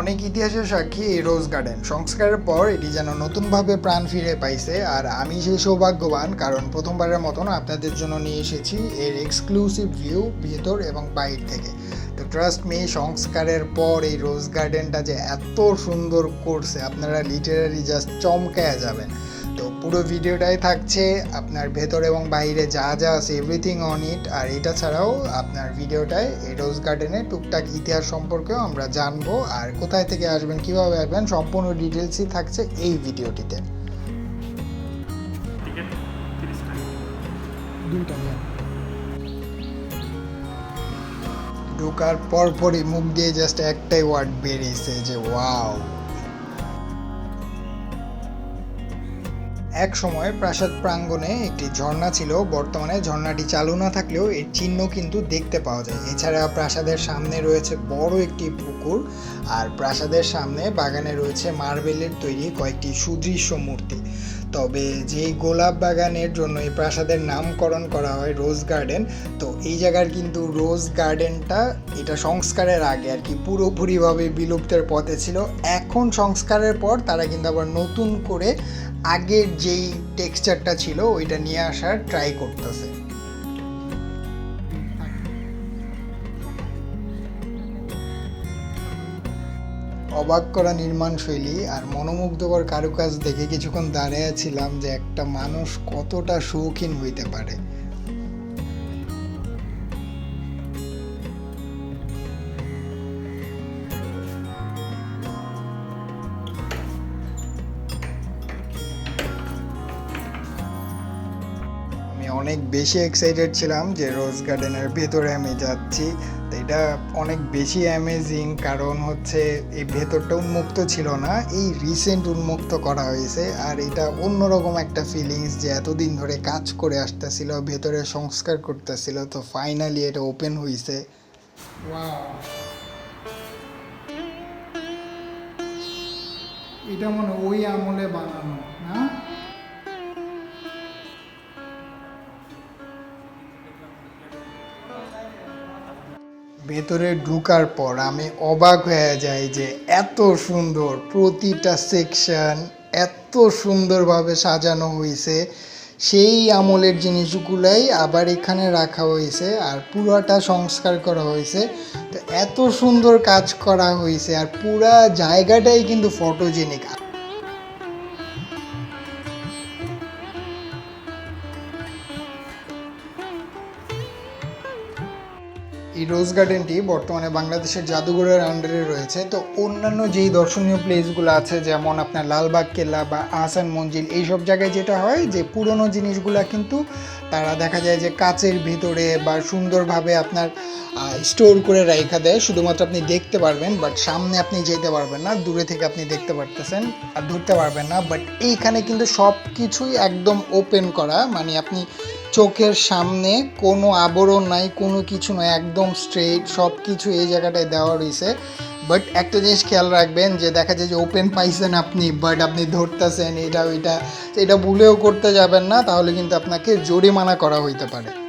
অনেক ইতিহাসের সাক্ষী এই রোজ গার্ডেন সংস্কারের পর এটি যেন নতুনভাবে প্রাণ ফিরে পাইছে। আর আমি সেই সৌভাগ্যবান, কারণ প্রথমবারের মতন আপনাদের জন্য নিয়ে এসেছি এর এক্সক্লুসিভ ভিউ ভেতর এবং বাইর থেকে। তো ট্রাস্ট মি সংস্কারের পর এই রোজ গার্ডেনটা যে এত সুন্দর করছে, আপনারা লিটারারি জাস্ট চমকায়া যাবেন। তো পুরো ভিডিওটাই থাকছে আপনার ভেতর এবং বাইরে যা যা আছে এভরিথিং অন ইট আর এটা ছাড়াও আপনার ভিডিওটায় এই রোজ গার্ডেনে টুকটাক ইতিহাস সম্পর্কেও আমরা জানব। আর কোথায় থেকে আসবেন কীভাবে আসবেন সম্পূর্ণ ডিটেলসই থাকছে এই ভিডিওটিতে। ঢোকার পরপরই মুখ দিয়ে জাস্ট একটাই ওয়ার্ড বেরিয়েছে যে ওয়াও এক সময় প্রাসাদ প্রাঙ্গণে একটি ঝর্ণা ছিল। বর্তমানে ঝর্ণাটি চালু না থাকলেও এর চিহ্ন কিন্তু দেখতে পাওয়া যায়। এছাড়া প্রাসাদের সামনে রয়েছে বড় একটি পুকুর আর প্রাসাদের সামনে বাগানে রয়েছে মার্বেলের তৈরি কয়েকটি সুদৃশ্য মূর্তি। তবে যেই গোলাপ বাগানের জন্য এই প্রাসাদের নামকরণ করা হয় রোজ গার্ডেন, তো এই জায়গার কিন্তু রোজ গার্ডেনটা এটা সংস্কারের আগে আর কি পুরোপুরিভাবে বিলুপ্তের পথে ছিল। এখন সংস্কারের পর তারা কিন্তু আবার নতুন করে আগের যেই টেক্সচারটা ছিল ওইটা নিয়ে আসার ট্রাই করতেছে। অবাক করা নির্মাণ শৈলী আর মনোমুগ্ধকর কারুকাজ দেখে কিছুক্ষণ দাঁড়িয়ে ছিলাম যে একটা মানুষ কতটা শৌখিন হইতে পারে। অনেক বেশি এক্সাইটেড ছিলাম যে রোজ গার্ডেনের ভেতরে আমি যাচ্ছি। তো এটা অনেক বেশি অ্যামেজিং কারণ হচ্ছে এই ভেতরটা উন্মুক্ত ছিল না, এই রিসেন্ট উন্মুক্ত করা হয়েছে। আর এটা অন্যরকম একটা ফিলিংস যে এতদিন ধরে কাজ করে আসতেছিল, ভেতরে সংস্কার করতেছিল, তো ফাইনালি এটা ওপেন হয়েছে এটা মনে ওই আমলে বানানো, না? ভেতরে ঢুকার পর আমি অবাক হয়ে যাই যে এত সুন্দর প্রতিটা সেকশন এত সুন্দরভাবে সাজানো হয়েছে সেই আমলের জিনিসগুলাই আবার এখানে রাখা হয়েছে আর পুরাটা সংস্কার করা হয়েছে তো এত সুন্দর কাজ করা হয়েছে আর পুরা জায়গাটাই কিন্তু ফটোজেনিক এই রোজ গার্ডেনটি বর্তমানে বাংলাদেশের জাদুঘরের আন্ডারে রয়েছে। তো অন্যান্য যেই দর্শনীয় প্লেসগুলো আছে, যেমন আপনার লালবাগ, কেল্লা বা আহসান মঞ্জিল, এইসব জায়গায় যেটা হয় যে, পুরনো জিনিসগুলা কিন্তু তারা দেখা যায় যে কাচের ভিতরে বা সুন্দরভাবে আপনার স্টোর করে রাখা দেয়। শুধুমাত্র আপনি দেখতে পারবেন বাট সামনে আপনি যেতে পারবেন না, দূরে থেকে আপনি দেখতে পারতেছেন আর ধরতে পারবেন না। বাট এইখানে কিন্তু সব কিছুই একদম ওপেন করা। মানে আপনি চোখের সামনে কোনো আবরণ নাই, কোনো কিছু নয় একদম স্ট্রেট সব কিছু এই জায়গাটায় দেওয়া রয়েছে। বাট একটা জিনিস খেয়াল রাখবেন যে দেখা যায় যে ওপেন পাইছেন আপনি বাট আপনি ধরতেছেন, এটা, ওইটা এটা ভুলেও করতে যাবেন না, তাহলে কিন্তু আপনাকে জরিমানা করা হইতে পারে।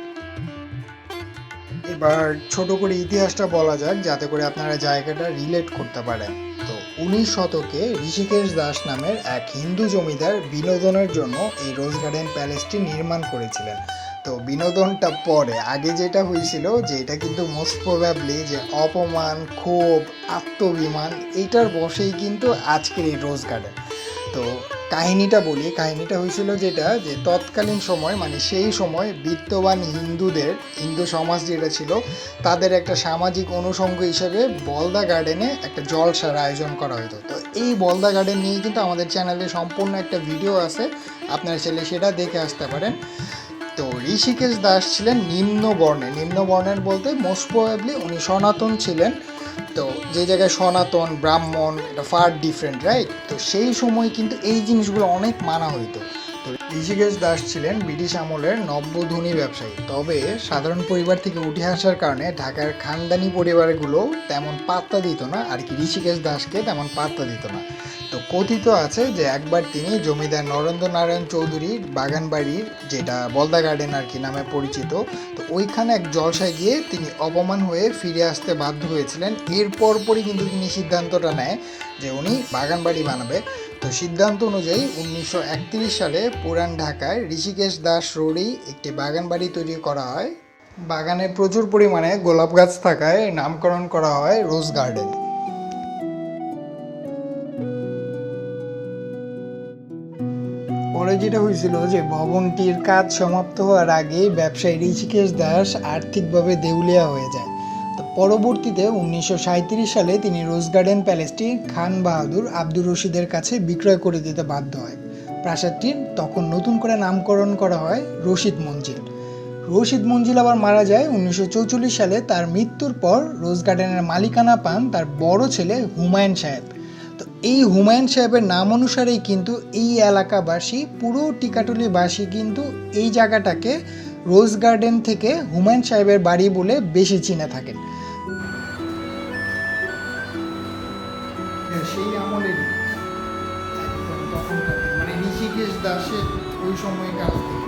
এবার ছোট করে ইতিহাসটা বলা যাক, যাতে করে আপনারা জায়গাটা রিলেট করতে পারেন। তো উনিশ শতকে ঋষিকেশ দাস নামের এক হিন্দু জমিদার বিনোদনের জন্য এই রোজ গার্ডেন প্যালেসটি নির্মাণ করেছিলেন। তো বিনোদনটা পরে, আগে যেটা হয়েছিল যে এটা কিন্তু মোস্ট প্রবাবলি যে অপমান, ক্ষোভ আত্মবিমান এইটার বসেই কিন্তু আজকের এই রোজ গার্ডেন তো কাহিনীটা বলি, কাহিনীটা হয়েছিল যেটা যে তৎকালীন সময় মানে সেই সময় বিত্তবান হিন্দুদের, হিন্দু সমাজ যেটা ছিল, তাদের একটা সামাজিক অনুষঙ্গ হিসেবে বলদা গার্ডেনে একটা জলসার আয়োজন করা হতো। তো এই বলদা গার্ডেন নিয়ে কিন্তু আমাদের চ্যানেলে সম্পূর্ণ একটা ভিডিও আছে, আপনার ছেলে সেটা দেখে আসতে পারেন। তো ঋষিকেশ দাস ছিলেন নিম্ন বর্ণে নিম্ন বর্ণের বলতে মোস্ট প্রবাবলি উনি সনাতন ছিলেন। তো যে জায়গায় সনাতন, ব্রাহ্মণ, এটা ফার ডিফারেন্ট রাইট তো সেই সময় কিন্তু এই জিনিসগুলো অনেক মানা হইতো। তো ঋষিকেশ দাস ছিলেন ব্রিটিশ আমলের নব্য ধনী ব্যবসায়ী। তবে সাধারণ পরিবার থেকে উঠে আসার কারণে ঢাকার খানদানি পরিবারগুলো তেমন পাত্তা দিত না, আর কি ঋষিকেশ দাসকে তেমন পাত্তা দিত না। কথিত আছে যে একবার তিনি জমিদার নরেন্দ্র নারায়ণ চৌধুরীর বাগান বাড়ির যেটা বলদা গার্ডেন আর কি নামে পরিচিত, তো ওইখানে এক জলসায় গিয়ে তিনি অপমান হয়ে ফিরে আসতে বাধ্য হয়েছিলেন। এর পরপরই কিন্তু তিনি সিদ্ধান্তটা নেয় যে উনি বাগান বাড়ি বানাবে। তো সিদ্ধান্ত অনুযায়ী উনিশশো একত্রিশ সালে পুরান ঢাকায় ঋষিকেশ দাস রোডেই একটি বাগান বাড়ি তৈরি করা হয়। বাগানে প্রচুর পরিমাণে গোলাপ গাছ থাকায় নামকরণ করা হয় রোজ গার্ডেন পরে যেটা হয়েছিল যে ভবনটির কাজ সমাপ্ত হওয়ার আগে ব্যবসায়ী ঋষিকেশ দাস আর্থিকভাবে দেউলিয়া হয়ে যায়। তো পরবর্তীতে উনিশশো সাঁইত্রিশ সালে তিনি রোজ গার্ডেন প্যালেসটি খান বাহাদুর আব্দুর রশিদের কাছে বিক্রয় করে দিতে বাধ্য হয়। প্রাসাদটির তখন নতুন করে নামকরণ করা হয় রশিদ মঞ্জিল। রশিদ মঞ্জিল আবার মারা যায় উনিশশো সালে। তার মৃত্যুর পর রোজ গার্ডেনের মালিকানা পান তার বড় ছেলে হুমায়ুন সাহেব। এই হুমায়ুন সাহেবের নাম অনুসারেই কিন্তু এই এলাকাবাসী, পুরো টিকাটুলিবাসী কিন্তু এই জায়গাটাকে রোজ গার্ডেন থেকে হুমায়ুন সাহেবের বাড়ি বলে বেশি চিনে থাকেন। সেই আমলের তখনকার মানে ঋষিকেশ দাসের ওই থেকে।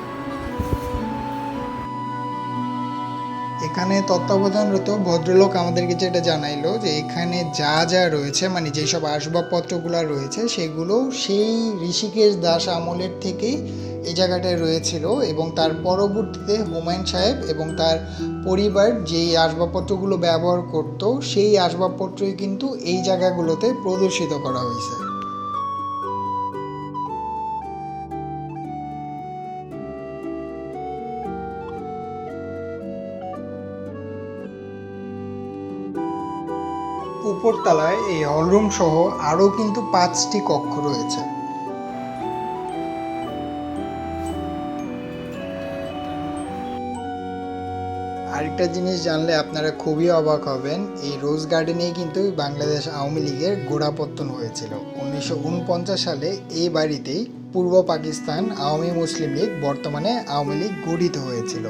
এখানে তত্ত্বাবধানরত ভদ্রলোক আমাদেরকে যেটা জানাইলো যে এখানে যা যা রয়েছে মানে যেসব আসবাবপত্রগুলো রয়েছে, সেগুলো সেই ঋষিকেশ দাস আমলের থেকেই এই জায়গাটায় রয়েছিল এবং তার পরবর্তীতে হুমায়ুন সাহেব এবং তার পরিবার যেই আসবাবপত্রগুলো ব্যবহার করত, সেই আসবাবপত্রই কিন্তু এই জায়গাগুলোতে প্রদর্শিত করা হয়েছে। উপরতলায় এই হলরুম সহ আরও কিন্তু পাঁচটি কক্ষ রয়েছে। আরেকটা জিনিস জানলে আপনারা খুবই অবাক হবেন, এই রোজ গার্ডেনেই কিন্তু বাংলাদেশ আওয়ামী লীগের গোড়াপত্তন হয়েছিল। উনিশশো উনপঞ্চাশ সালে এই বাড়িতেই পূর্ব পাকিস্তান আওয়ামী মুসলিম লীগ বর্তমানে আওয়ামী লীগ গঠিত হয়েছিল।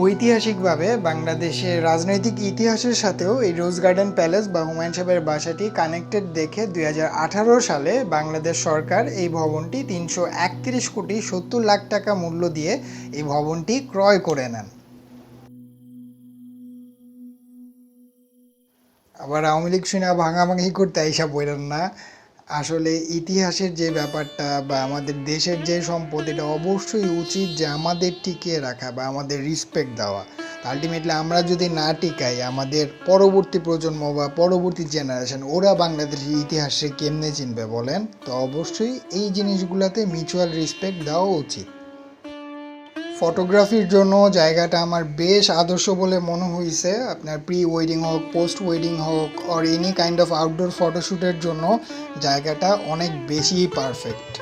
ঐতিহাসিকভাবে বাংলাদেশের রাজনৈতিক ইতিহাসের সাথেও এই রোজ গার্ডেন প্যালেস বা হুমায়ুন সাহেবের বাসাটি কানেক্টেড দেখে দুই সালে বাংলাদেশ সরকার এই ভবনটি তিনশো একত্রিশ কোটি সত্তর লাখ টাকা মূল্য দিয়ে এই ভবনটি ক্রয় করে নেন। আবার আওয়ামী লীগ শুনে ভাঙাভাঙি করতে এইসব বললেন না। আসলে ইতিহাসের যে ব্যাপারটা বা আমাদের দেশের যে সম্পদ, এটা অবশ্যই উচিত যে আমাদের টিকিয়ে রাখা বা আমাদের রিসপেক্ট দেওয়া। আলটিমেটলি আমরা যদি না টিকাই আমাদের পরবর্তী প্রজন্ম বা পরবর্তী জেনারেশন ওরা বাংলাদেশের ইতিহাসে কেমনে চিনবে বলেন? তো অবশ্যই এই জিনিসগুলোতে মিউচুয়াল রেসপেক্ট দেওয়া উচিত। ফটোগ্রাফির জন্য জায়গাটা আমার বেশ আদর্শ বলে মনে হয়েছে আপনার প্রি ওয়েডিং হোক পোস্ট ওয়েডিং হোক or any kind of outdoor ফটোশ্যুটের জন্য জায়গাটা অনেক বেশি পারফেক্ট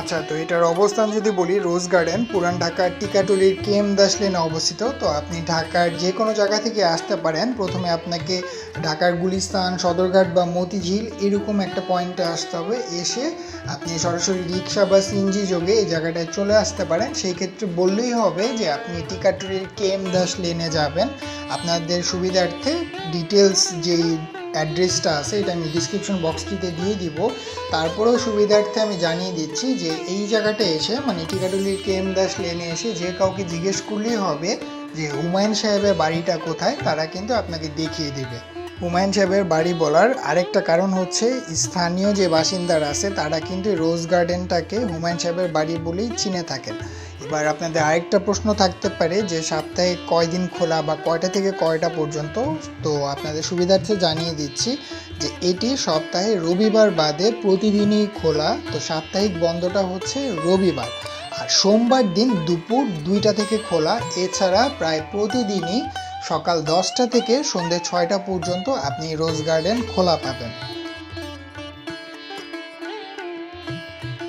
আচ্ছা তো এটার অবস্থান যদি বলি রোজ গার্ডেন পুরান ঢাকার টিকাটুলির কে এম দাস লেনে অবস্থিত। তো আপনি ঢাকার যে কোনো জায়গা থেকে আসতে পারেন। প্রথমে আপনাকে ঢাকার গুলিস্তান, সদরঘাট বা মতিঝিল এরকম একটা পয়েন্টে আসতে হবে। এসে আপনি সরাসরি রিক্সা বা সিনজি যোগে এই জায়গাটায় চলে আসতে পারেন। সেই ক্ষেত্রে বললেই হবে যে আপনি টিকাটুলির কে এম দাস লেনে যাবেন। আপনাদের সুবিধার্থে ডিটেলস যেই অ্যাড্রেসটা আছে, এটা আমি ডিসক্রিপশন বক্সটিতে দিয়ে দিব। তারপরেও সুবিধার্থে আমি জানিয়ে দিচ্ছি যে এই জায়গাটা এসে মানে টিকাটুলির কে এম দাস লেনে এসে যে কাউকে জিজ্ঞেস করলেই হবে যে হুমায়ুন সাহেবের বাড়িটা কোথায়, তারা কিন্তু আপনাকে দেখিয়ে দেবে। হুমায়ুন সাহেবের বাড়ি বলার আরেকটা কারণ হচ্ছে, স্থানীয় যে বাসিন্দারা আছে, তারা কিন্তু রোজ গার্ডেনটাকে হুমায়ুন সাহেবের বাড়ি বলেই চিনে থাকেন। এবার আপনাদের আরেকটা প্রশ্ন থাকতে পারে যে সপ্তাহে কয় দিন খোলা বা কয়টা থেকে কয়টা পর্যন্ত? তো আপনাদের সুবিধার্থে জানিয়ে দিচ্ছি যে এটি সপ্তাহে রবিবার বাদে প্রতিদিনই খোলা। তো সাপ্তাহিক বন্ধটা হচ্ছে রবিবার। আর সোমবার দিন দুপুর দুইটা থেকে খোলা। এছাড়া প্রায় প্রতিদিনই সকাল দশটা থেকে সন্ধ্যে ছয়টা পর্যন্ত আপনি রোজ গার্ডেন খোলা পাবেন।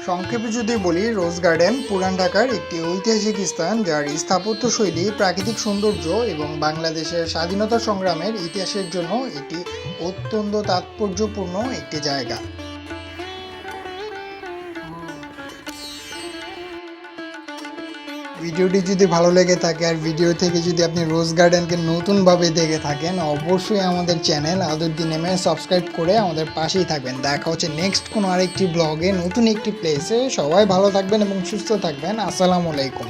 সংক্ষেপে যদি বলি রোজ গার্ডেন পুরান ঢাকার একটি ঐতিহাসিক স্থান যার স্থাপত্য শৈলী, প্রাকৃতিক সৌন্দর্য এবং বাংলাদেশের স্বাধীনতা সংগ্রামের ইতিহাসের জন্য এটি অত্যন্ত তাৎপর্যপূর্ণ একটি জায়গা। ভিডিওটি যদি ভালো লেগে থাকে আর ভিডিও থেকে যদি আপনি রোজ গার্ডেনকে নতুনভাবে দেখে থাকেন, অবশ্যই আমাদের চ্যানেল আদুদ্দি নেমে সাবস্ক্রাইব করে আমাদের পাশেই থাকবেন। দেখা হচ্ছে নেক্সট কোনো আরেকটি ব্লগে নতুন একটি প্লেসে সবাই ভালো থাকবেন এবং সুস্থ থাকবেন। আসসালামু আলাইকুম।